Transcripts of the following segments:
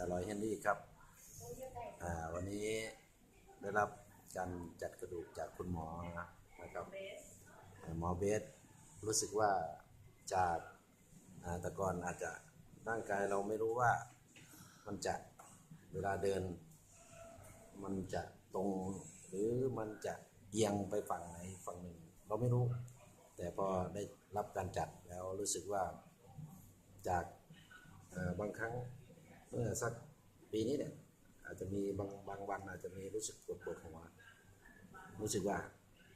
จ่าลอยเฮนรี่ครับวันนี้ได้รับการจัดกระดูกจากคุณหมอนะครับหมอเบสรู้สึกว่าจากแต่ก่อนอาจจะร่างกายเราไม่รู้ว่ามันจะเวลาเดิน มันจะตรงหรือมันจะเอียงไปฝั่งไหนฝั่งหนึ่ง เราไม่รู้ แต่พอได้รับการจัดแล้วรู้สึกว่าจากบางครั้ง เมื่อสักปีนี้เนี่ย อาจจะมีบางบางวันอาจจะมีรู้สึกปวดปวดหัวรู้สึกว่า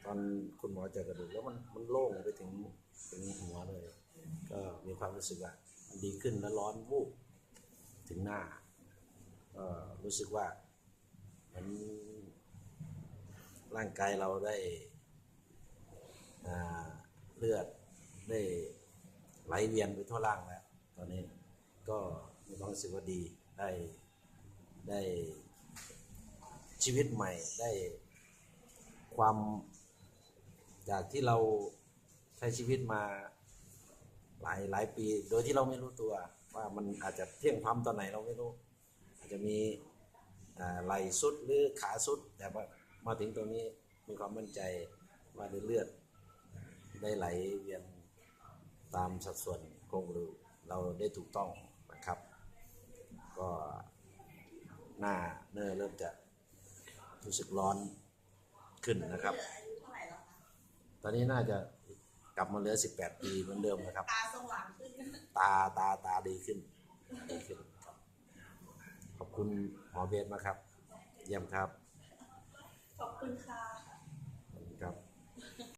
ตอนคุณหมอเจากระดูกแล้วมันมันโล่งไปถึงถึงหัวเลย ก็มีความรู้สึกว่ามันดีขึ้นแล้วร้อนวูบถึงหน้าก็รู้สึกว่ามันร่างกายเราได้อ่าเลือดได้ไหลเวียนไปทั่วร่างแล้ว ตอนนี้ก็ รู้สึกว่าดีได้ได้ชีวิตใหม่ได้ความจากที่เราใช้ชีวิตมาหลายหลายปี โดยที่เราไม่รู้ตัว ว่ามันอาจจะเที่ยงพร้ำตอนไหนเราไม่รู้ อาจจะมีไหลสุดหรือขาสุด แต่ว่ามาถึงตรงนี้มีความมั่นใจว่าเลือดได้ไหลเวียนตามสัดส่วนโครงกระดูกเราได้ถูกต้องนะครับ ก็หน้าเนื้อเริ่มจะรู้สึกร้อนขึ้นนะครับ ตอนนี้น่าจะกลับมาเหลือ 18 ปีเหมือนเดิมนะครับ ตาสว่างขึ้น ตาตาตาดีขึ้นดีขึ้นครับ ขอบคุณหมอเบสมากครับ เยี่ยมครับ ขอบคุณค่ะ